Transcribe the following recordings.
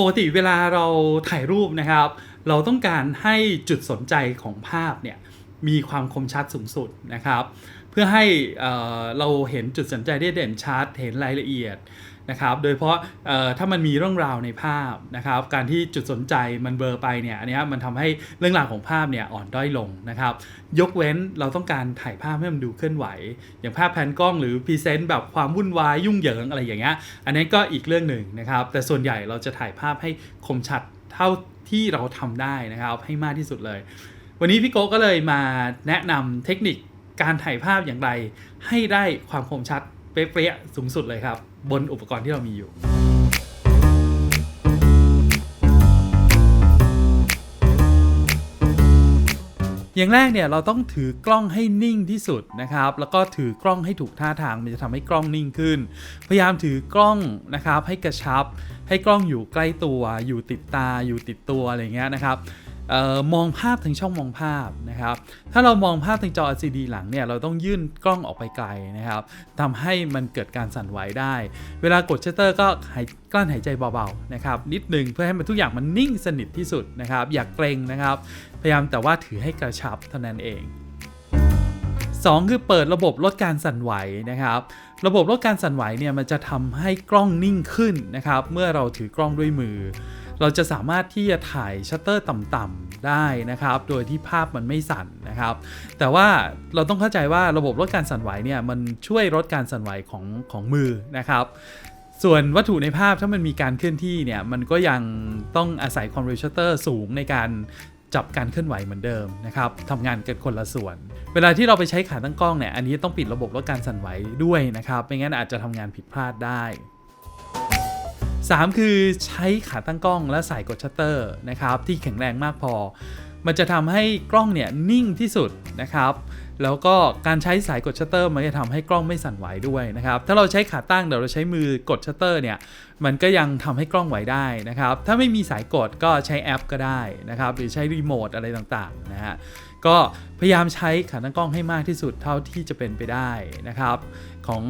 ปกติเวลาเราถ่ายรูปนะครับ เราต้องการให้จุดสนใจของภาพเนี่ยมีความคมชัดสูงสุดนะครับ เพื่อให้เอ่อเราเห็นจุดสนใจได้เด่นชัดเห็นรายละเอียด นะครับโดยเฉพาะถ้ามันมีเรื่องราวในภาพนะครับการที่จุดสนใจมันเบลอไปเนี่ยอันนี้มันทำให้เรื่องราวของภาพเนี่ยอ่อนด้อยลงนะครับยกเว้นเราต้องการถ่ายภาพให้มันดูเคลื่อนไหว อย่างภาพแพนกล้องหรือพรีเซนต์แบบความวุ่นวายยุ่งเหยิงอะไรอย่างเงี้ยอันนี้ก็อีกเรื่องหนึ่งนะครับแต่ส่วนใหญ่เราจะถ่ายภาพให้คมชัดเท่าที่เราทำได้นะครับให้มากที่สุดเลย วันนี้พี่โก้ก็เลยมาแนะนำเทคนิคการถ่ายภาพอย่างไร ให้ได้ความคมชัดเป๊ะๆสูงสุดเลยครับ บนอุปกรณ์ที่เรามีอยู่ อย่างแรกเนี่ยเราต้องถือกล้องให้นิ่งที่สุดนะครับ แล้วก็ถือกล้องให้ถูกท่าทางมันจะทำให้กล้องนิ่งขึ้น พยายามถือกล้องนะครับให้กระชับ ให้กล้องอยู่ใกล้ตัว อยู่ติดตา อยู่ติดตัวอะไรเงี้ยนะครับ มองภาพถึงช่องมองภาพนะครับ ถ้าเรามองภาพทางจอ LCD หลังเนี่ยเราต้องยื่นกล้องออกไปไกลนะครับทำให้มันเกิดการสั่นไหวได้ เวลากดชัตเตอร์ก็หายกลั้นหายใจเบาๆนะครับนิดหนึ่งเพื่อให้มันทุกอย่างมันนิ่งสนิทที่สุดนะครับ อย่ากเกรงนะครับ พยายามแต่ว่าถือให้กระชับเท่านั้นเอง2คือเปิดระบบลดการสั่นไหวนะครับ ระบบลดการสั่นไหวเนี่ยมันจะทำให้กล้องนิ่งขึ้นนะครับ เมื่อเราถือกล้องด้วยมือ เราจะสามารถที่จะถ่ายชัตเตอร์ต่ำๆได้นะครับ โดยที่ภาพมันไม่สั่นนะครับ แต่ว่าเราต้องเข้าใจว่าระบบลดการสั่นไหวเนี่ยมันช่วยลดการสั่นไหวของของมือนะครับส่วนวัตถุในภาพถ้ามันมีการเคลื่อนที่เนี่ยมันก็ยังต้องอาศัยความเร็วชัตเตอร์สูงในการจับการเคลื่อนไหวเหมือนเดิมนะครับทำงานกันคนละส่วน เวลาที่เราไปใช้ขาตั้งกล้องเนี่ยอันนี้ต้องปิดระบบลดการสั่นไหวด้วยนะครับไม่งั้นอาจจะทำงานผิดพลาดได้ 3 คือใช้ขาตั้งกล้องและสายกดชัตเตอร์นะครับที่แข็งแรงมากพอ มันจะทำให้กล้องเนี่ยนิ่งที่สุดนะครับแล้วก็การใช้สายกดชัตเตอร์มันจะทำให้กล้องไม่สั่นไหวด้วยนะครับ ถ้าเราใช้ขาตั้งเดี๋ยวเราใช้มือกดชัตเตอร์เนี่ย มันก็ยังทำให้กล้องไหวได้นะครับ ถ้าไม่มีสายกดก็ใช้แอปก็ได้นะครับ หรือใช้รีโมทอะไรต่างๆนะฮะ ก็พยายามใช้ขาตั้งกล้องให้มากที่สุดเท่าที่จะเป็นไปได้นะครับ ของ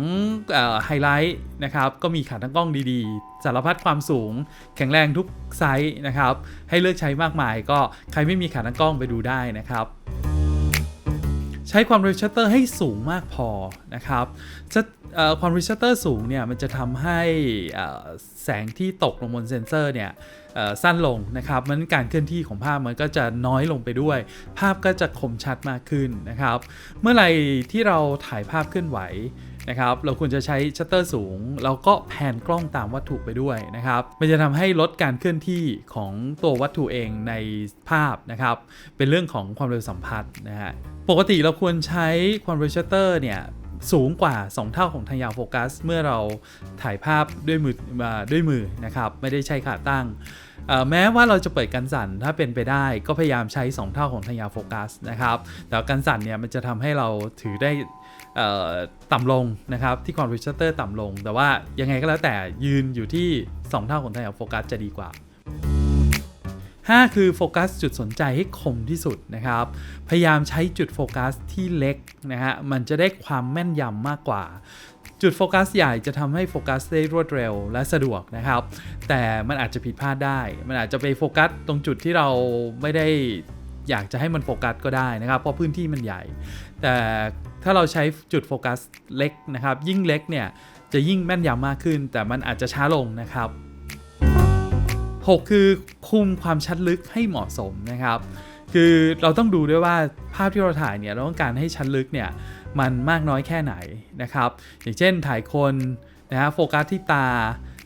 ไฮไลท์นะครับก็มีขาตั้งกล้องดีๆ สารพัดความสูง แข็งแรงทุกไซส์นะครับ ให้เลือกใช้มากมาย ก็ใครไม่มีขาตั้งกล้องไปดูได้นะครับใช้ความเร็วชัตเตอร์ให้สูงมากพอนะครับจะความเร็วชัตเตอร์สูงเนี่ยมันจะทำให้แสงที่ตกลงบนเซนเซอร์เนี่ยสั้นลงนะครับมันการเคลื่อนที่ของภาพมันก็จะน้อยลงไปด้วย ภาพก็จะคมชัดมากขึ้นนะครับ เมื่อไหร่ที่เราถ่ายภาพเคลื่อนไหว นะครับเราควรจะใช้ชัตเตอร์สูง แล้วก็แผนกล้องตามวัตถุไปด้วยนะครับมันจะทำให้ลดการเคลื่อนที่ของตัววัตถุเองในภาพนะครับเป็นเรื่องของความเร็วสัมผัสนะฮะปกติเราควรใช้ความเร็วชัตเตอร์เนี่ย สูงกว่า 2 เท่าของทางยาวโฟกัส เมื่อเราถ่ายภาพด้วยมือมาด้วยมือนะครับไม่ได้ใช้ขาตั้ง แม้ว่าเราจะเปิดกันสั่นถ้าเป็นไปได้ก็พยายามใช้ 2 เท่าของทางยาวโฟกัสนะครับแต่กันสั่นเนี่ยมันจะทำให้เราถือได้ต่ำลงนะครับที่ความเร็วชัตเตอร์ต่ำลง แต่ว่ายังไงก็แล้วแต่ยืนอยู่ที่ 2 เท่าของทางยาวโฟกัสจะดีกว่า 5 คือโฟกัสจุดสนใจให้คมที่สุดนะครับ พยายามใช้จุดโฟกัสที่เล็กนะฮะ มันจะได้ความแม่นยำมากกว่า จุดโฟกัสใหญ่จะทำให้โฟกัสได้รวดเร็วและสะดวกนะครับ แต่มันอาจจะผิดพลาดได้ มันอาจจะไปโฟกัสตรงจุดที่เราไม่ได้อยากจะให้มันโฟกัสก็ได้นะครับ เพราะพื้นที่มันใหญ่ แต่ถ้าเราใช้จุดโฟกัสเล็กนะครับ ยิ่งเล็กเนี่ยจะยิ่งแม่นยำมากขึ้น แต่มันอาจจะช้าลงนะครับ 6 คือคุมความชัดลึกให้เหมาะสมนะครับ คือเราต้องดูด้วยว่าภาพที่เราถ่ายเนี่ยเราต้องการให้ชัดลึกเนี่ยมันมากน้อยแค่ไหนนะครับ อย่างเช่นถ่ายคนนะฮะโฟกัสที่ตา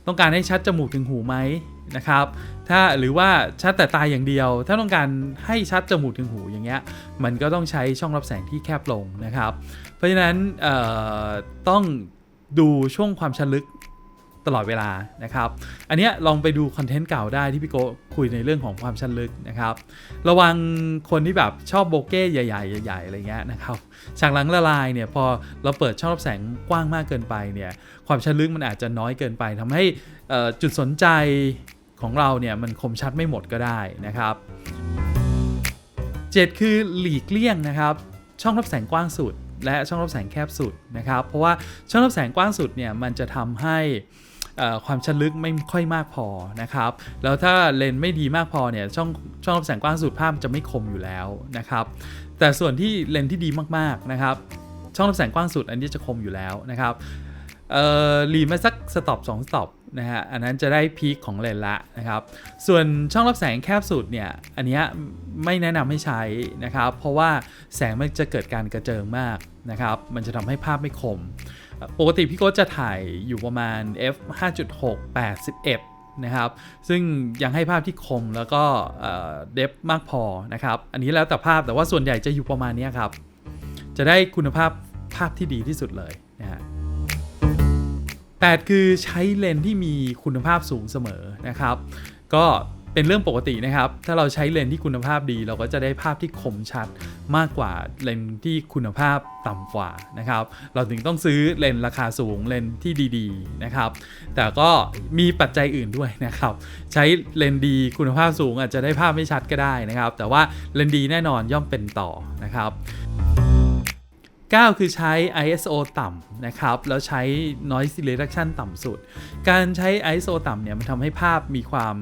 ต้องการให้ชัดจมูกถึงหูไหมนะครับถ้าหรือว่าชัดแต่ตาอย่างเดียว ถ้าต้องการให้ชัดจมูกถึงหูอย่างเงี้ยมันก็ต้องใช้ช่องรับแสงที่แคบลงนะครับ เพราะฉะนั้นเอ่อต้องดูช่วงความชัดลึก ตลอดเวลานะครับ อันนี้ลองไปดูคอนเทนต์เก่าได้ที่พี่โกคุยในเรื่องของความชันลึกนะครับ ระวังคนที่แบบชอบโบเก้ใหญ่ๆใหญ่ๆอะไรเงี้ยนะครับฉากหลังละลายเนี่ยพอเราเปิดช่องรับแสงกว้างมากเกินไปเนี่ยความชันลึกมันอาจจะน้อยเกินไปทำให้จุดสนใจของเราเนี่ยมันคมชัดไม่หมดก็ได้นะครับ 7 คือหลีกเลี่ยงนะครับ ช่องรับแสงกว้างสุดและช่องรับแสงแคบสุดนะครับ เพราะว่าช่องรับแสงกว้างสุดเนี่ยมันจะทำให้ ความชัดลึกไม่ค่อยมากพอนะครับ แล้วถ้าเลนส์ไม่ดีมากพอเนี่ยช่องช่องรับแสงกว้างสุดภาพจะไม่คมอยู่แล้วนะครับ แต่ส่วนที่เลนส์ที่ดีมากๆนะครับ ช่องรับแสงกว้างสุดอันนี้จะคมอยู่แล้วนะครับเอ่อรีมาสักสต็อปสองสต็อปนะฮะอันนั้นจะได้พีคของเลนส์ละนะครับ ส่วนช่องรับแสงแคบสุดเนี่ย อันนี้ไม่แนะนำให้ใช้นะครับ เพราะว่าแสงมันจะเกิดการกระเจิงมากนะครับ มันจะทำให้ภาพไม่คม ปกติพี่โก้จะถ่ายอยู่ประมาณ f 5.6 81 นะครับ ซึ่งยังให้ภาพที่คมแล้วก็เดฟมากพอนะครับ อันนี้แล้วแต่ภาพแต่ว่าส่วนใหญ่จะอยู่ประมาณนี้ครับ จะได้คุณภาพภาพที่ดีที่สุดเลยนะฮะ8คือใช้เลนส์ที่มีคุณภาพสูงเสมอนะครับ ก็ เป็นเรื่องปกตินะครับ ถ้าเราใช้เลนส์ที่คุณภาพดี เราก็จะได้ภาพที่คมชัดมากกว่าเลนส์ที่คุณภาพต่ำกว่านะครับ เราถึงต้องซื้อเลนส์ราคาสูงเลนส์ที่ดีๆนะครับ แต่ก็มีปัจจัยอื่นด้วยนะครับ ใช้เลนส์ดีคุณภาพสูงอาจจะได้ภาพไม่ชัดก็ได้นะครับ แต่ว่าเลนส์ดีแน่นอนย่อมเป็นต่อนะครับ 9 คือใช้ ISO ต่ำนะครับ แล้วใช้ noise reduction ต่ำสุด การใช้ ISO ต่ำเนี่ยมันทำให้ภาพมีความ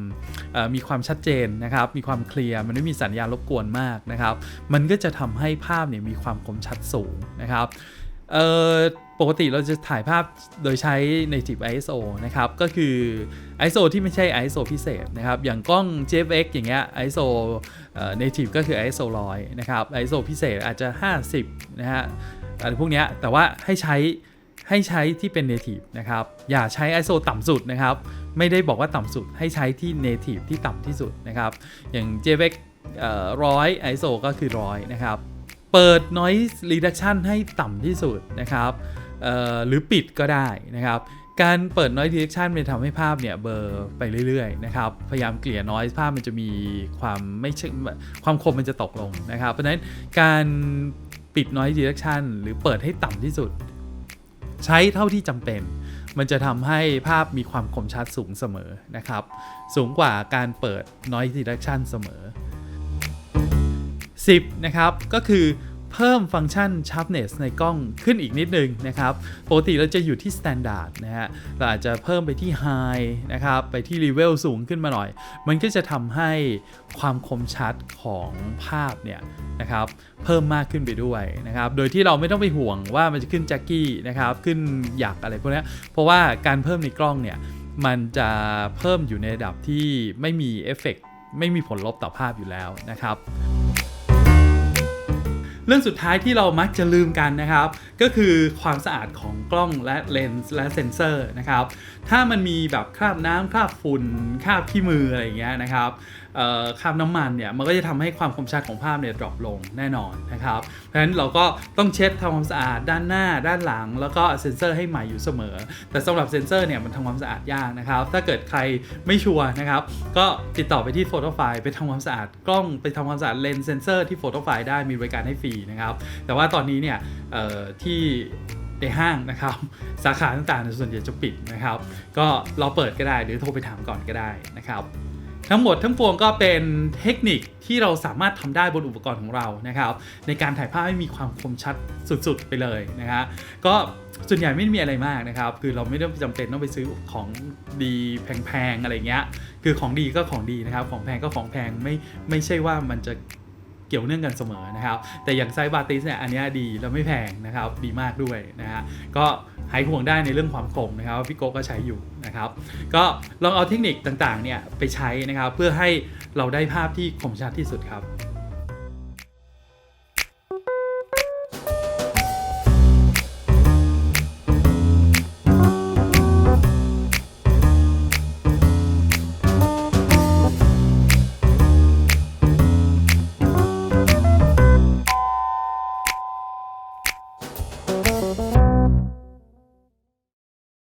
มีความชัดเจนนะครับ มีความเคลียร์ มันไม่มีสัญญาณรบกวนมากนะครับ มันก็จะทำให้ภาพเนี่ยมีความคมชัดสูงนะครับปกติเราจะถ่ายภาพโดยใช้ native ISO นะครับ ก็คือ ISO ที่ไม่ใช่ ISO พิเศษนะครับ อย่างกล้อง JFX อย่างเงี้ย ISO native ก็คือ ISO 100 นะครับ ISO พิเศษอาจจะ 50 นะฮะ อะไรพวกนี้แต่ว่าให้ใช้ให้ใช้ที่เป็น native นะครับ อย่าใช้ ISO ต่ำสุดนะครับ ไม่ได้บอกว่าต่ำสุด ให้ใช้ที่ native ที่ต่ำที่สุดนะครับ อย่าง JPEG ร้อย ISO ก็คือร้อยนะครับ เปิด noise reduction ให้ต่ำที่สุดนะครับหรือปิดก็ได้นะครับ การเปิด noise reduction มันทำให้ภาพเนี่ยเบลอไปเรื่อยๆนะครับ พยายามเกลี่ย noise ภาพมันจะมีความไม่ใช่ความคมมันจะตกลงนะครับ เพราะฉะนั้นการ ปิด noise reduction หรือเปิดให้ต่ำที่สุด ใช้เท่าที่จำเป็น มันจะทำให้ภาพมีความคมชัดสูงเสมอนะครับ สูงกว่าการเปิด noise reduction เสมอ 10 นะครับ ก็คือ เพิ่มฟังก์ชัน sharpness ในกล้องขึ้นอีกนิดนึงนะครับปกติเราจะอยู่ที่ standard นะฮะเราอาจจะเพิ่มไปที่ high นะครับไปที่ level สูงขึ้นมาหน่อย มันก็จะทำให้ความคมชัดของภาพเนี่ยนะครับเพิ่มมากขึ้นไปด้วยนะครับ โดยที่เราไม่ต้องไปห่วงว่ามันจะขึ้นแจ็คกี้นะครับขึ้นหยักอะไรพวกนี้เพราะว่าการเพิ่มในกล้องเนี่ยมันจะเพิ่มอยู่ในระดับที่ไม่มีเอฟเฟกต์ไม่มีผลลบต่อภาพอยู่แล้วนะครับ เรื่องสุดท้ายที่เรามักจะลืมกันนะครับ ก็คือความสะอาดของกล้องและเลนส์และเซ็นเซอร์นะครับ ถ้ามันมีแบบคราบน้ำคราบฝุ่นคราบขี้มืออะไรอย่างเงี้ยนะครับคราบน้ำมันเนี่ยมันก็จะทำให้ความคมชัดของภาพเนี่ยดรอปลงแน่นอนนะครับ เพราะฉะนั้นเราก็ต้องเช็ดทำความสะอาดด้านหน้าด้านหลัง แล้วก็เซ็นเซอร์ให้ใหม่อยู่เสมอ แต่สำหรับเซ็นเซอร์เนี่ยมันทำความสะอาดยากนะครับ ถ้าเกิดใครไม่ชัวร์นะครับ ก็ติดต่อไปที่โฟโต้ไฟล์ไปทำความสะอาดกล้องไปทำความสะอาดเลนส์เซนเซอร์ที่โฟโต้ไฟล์ได้มีบริการให้ฟรีนะครับ แต่ว่าตอนนี้เนี่ยที่ในห้างนะครับสาขาต่างๆส่วนใหญ่จะปิดนะครับ ก็เราเปิดก็ได้หรือโทรไปถามก่อนก็ได้นะครับทั้งหมดทั้งปวงก็เป็นเทคนิคที่เราสามารถทำได้บนอุปกรณ์ของเรานะครับ ในการถ่ายภาพให้มีความคมชัดสุดๆไปเลยนะฮะก็ส่วนใหญ่ไม่มีอะไรมากนะครับ คือเราไม่ได้จำเป็นต้องไปซื้อของดีแพงๆอะไรเงี้ยคือของดีก็ของดีนะครับ ของแพงก็ของแพงไม่ไม่ใช่ว่ามันจะ กี่ยวเนื่องกันเสมอนะครับ แต่อย่างไซบาติสเนี่ยอันนี้ดีแล้วไม่แพงนะครับ ดีมากด้วยนะฮะก็หายห่วงได้ในเรื่องความคมนะครับพี่โก้ก็ใช้อยู่นะครับ ก็ลองเอาเทคนิคต่างๆเนี่ยไปใช้นะครับ เพื่อให้เราได้ภาพที่คมชัดที่สุดครับ